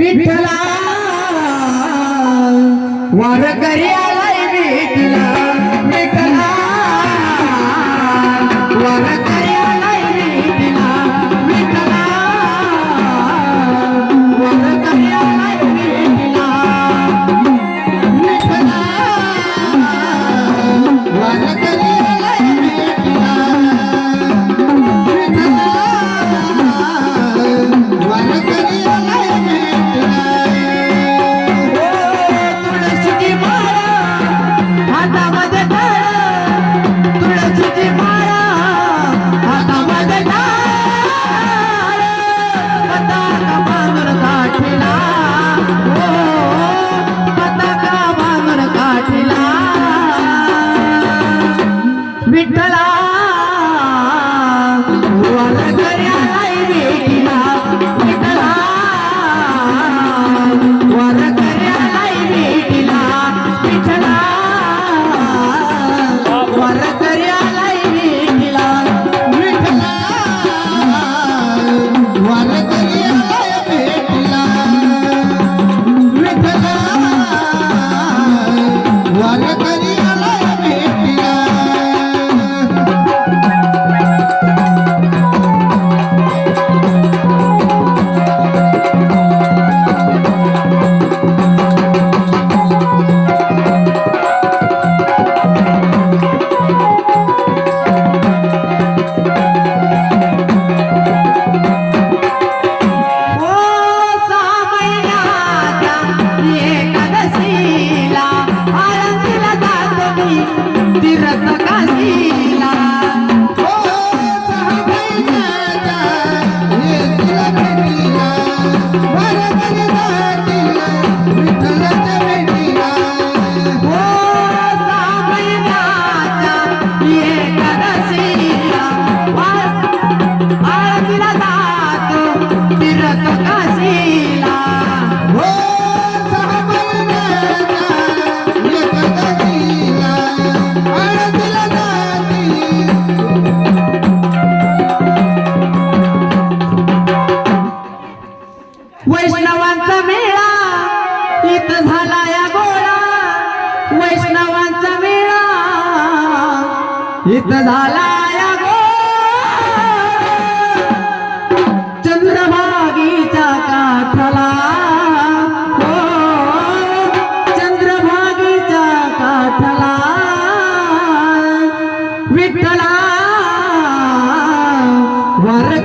विठ्ठला वार तिरत कांती. सिद्ध झाला चंद्रभागीचा काठला. हो चंद्रभागीचा काठला. विठ्ठला वर